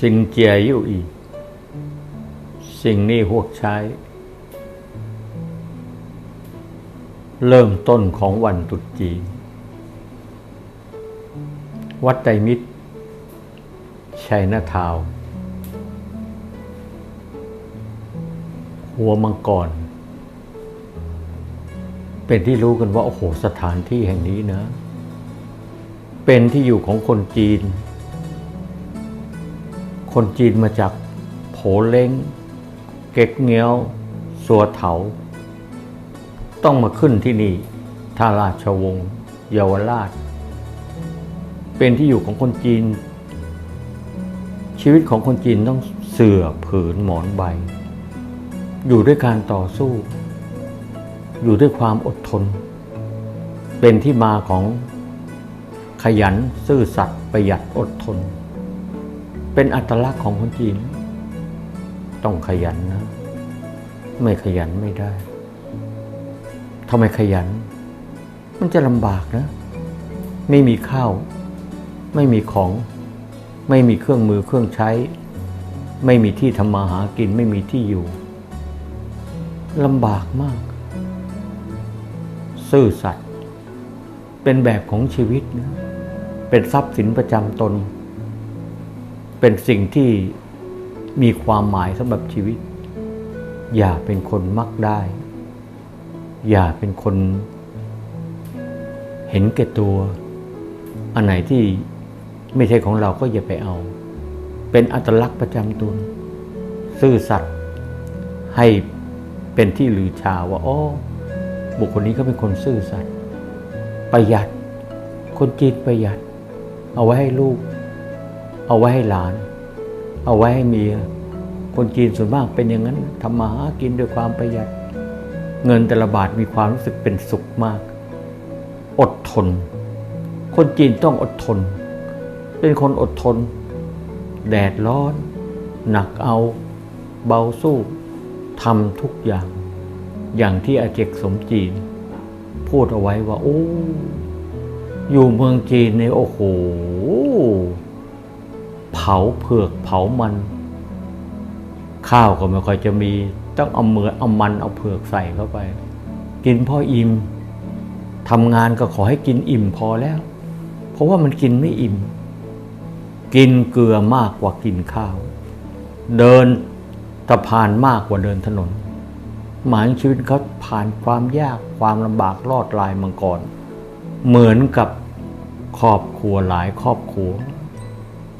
สิ่งเจียอยู่อีสิ่งนี้หวกใช้ เริ่มต้นของวันตุษจีน วัดไตรมิตร ชัยนาทาว หัวมังกร เป็นที่รู้กันว่า โอ้โห สถานที่แห่งนี้นะ เป็นที่อยู่ของคนจีน คนจีนมาจากโผเล้ง เก็กเงี้ยว สัวเถา ต้องมาขึ้นที่นี่ท่าราชวงศ์เยาวราช เป็นที่อยู่ของคนจีน ชีวิตของคนจีนต้องเสื่อผืนหมอนใบ อยู่ด้วยการต่อสู้ อยู่ด้วยความอดทน เป็นที่มาของขยันซื่อสัตย์ประหยัดอดทน เป็นอัตลักษณ์ของคนจีน ต้องขยันนะ ไม่ขยันไม่ได้ทำไมขยัน มันจะลำบากนะ ไม่มีข้าว ไม่มีของ ไม่มีเครื่องมือเครื่องใช้ ไม่มีที่ทำมาหากินไม่มีที่อยู่ลำบากมาก ซื่อสัตย์เป็นแบบของชีวิตนะเป็นทรัพย์สินประจำตน เป็นสิ่งที่มีความหมายสำหรับชีวิต อย่าเป็นคนมักได้ อย่าเป็นคน เห็นแก่ตัว อันไหนที่ไม่ใช่ของเราก็อย่าไปเอา เป็นอัตลักษณ์ประจำตนซื่อสัตย์ให้เป็นที่ลือชาว่าอ๋อบุคคลนี้ก็เป็นคนซื่อสัตย์ประหยัด คนจีนประหยัด เอาไว้ให้ลูก เอาไว้ให้หลาน เอาไว้ให้เมีย คนจีนส่วนมากเป็นอย่างนั้นทำมาหากินด้วยความประหยัด เงินแต่ละบาทมีความรู้สึกเป็นสุขมาก อดทน คนจีนต้องอดทน เป็นคนอดทน แดดร้อน หนักเอา เบาสู้ทำทุกอย่าง อย่างที่อาเจกสมจีน พูดเอาไว้ว่า โอ้ อยู่เมืองจีนเนี่ยโอ้โห เผาเผือกเผามัน ข้าวก็ไม่ค่อยจะมี ต้องเอาเมือเอามันเอาเผือกใส่เข้าไป กินพออิ่มทำงานก็ขอให้กินอิ่มพอแล้ว เพราะว่ามันกินไม่อิ่ม กินเกลือมากกว่ากินข้าว เดินสะพานมากกว่าเดินถนน หมายชีวิตเขาผ่านความยากความลำบากรอดลายมังกรเหมือนกับครอบครัวหลายครอบครัว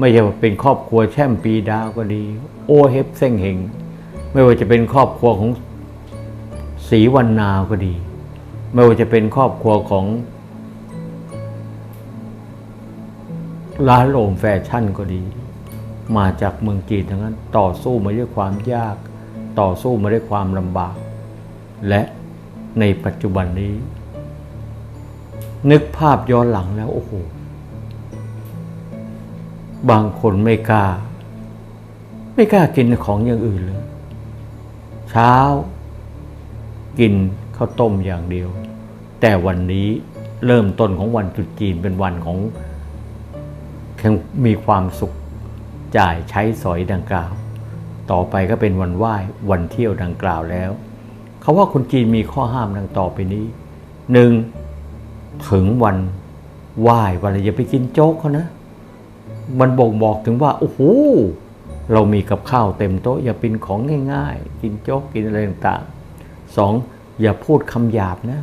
ไม่ใช่ว่าเป็นครอบครัวแช่มปีดาวก็ดี โอเฮฟเส้งเฮงไม่ว่าจะเป็นครอบครัวของศรีวันนาก็ดี ไม่ว่าจะเป็นครอบครัวของร้านโลมแฟชั่นก็ดี มาจากเมืองจีนทั้งนั้น ต่อสู้มาด้วยความยาก ต่อสู้มาด้วยความลำบาก และในปัจจุบันนี้ นึกภาพย้อนหลังแล้ว โอ้โห บางคนไม่กล้า ไม่กล้ากินของอย่างอื่นเลย เช้า กินข้าวต้มอย่างเดียว แต่วันนี้เริ่มต้นของวันตรุษจีนเป็นวันของมีความสุขจ่ายใช้สอยดังกล่าว ต่อไปก็เป็นวันไหว้วันเที่ยวดังกล่าวแล้วเขาว่าคนจีนมีข้อห้ามดังต่อไปนี้หนึ่งถึงวันไหว้วันอะไรอย่าไปกินโจ๊กเขานะ มันบ่งบอกถึงว่าโอ้โหเรามีกับข้าวเต็มโต๊ะอย่าเป็นของง่ายๆ กินโจ๊กกินอะไรต่างๆสองอย่าพูดคำหยาบนะ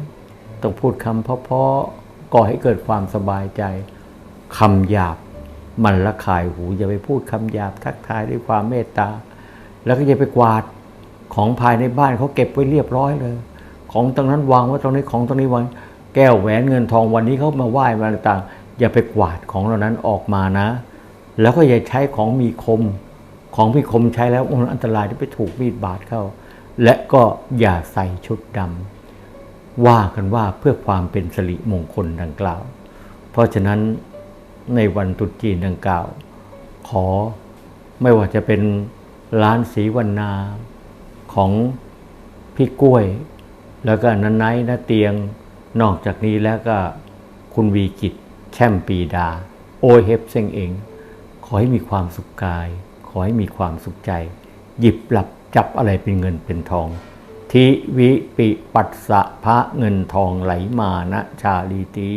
ต้องพูดคำเพราะๆก่อให้เกิดความสบายใจคำหยาบมันละขายหู อย่าไปพูดคำหยาบทักทายด้วยความเมตตา แล้วก็อย่าไปกวาดของภายในบ้านเขาเก็บไว้เรียบร้อยเลย ของตรงนั้นวางไว้ตรงนี้ของตรงนี้วางแก้วแหวนเงินทองวันนี้เขามาไหว้มาต่าง อย่าไปกวาดของเหล่านั้นออกมานะ แล้วก็อย่าใช้ของมีคม ของมีคมใช้แล้วอันตรายที่ไปถูกมีดบาดเข้า และก็อย่าใส่ชุดดำว่ากันว่าเพื่อความเป็นสิริมงคลดังกล่าว เพราะฉะนั้นในวันตรุษจีนดังกล่าว ขอไม่ว่าจะเป็นร้านสีวันนาของพี่กล้วย แล้วก็นันไนนาเตียง นอกจากนี้แล้วก็คุณวีกิจ แช่มปีดา โอเฮฟเซงเอง ขอให้มีความสุขกายขออให้มีความสุขใจ หยิบหลับจับอะไรเป็นเงินเป็นทอง ทิวิปิปัสสะพระเงินทองไหลมานะชาลีตี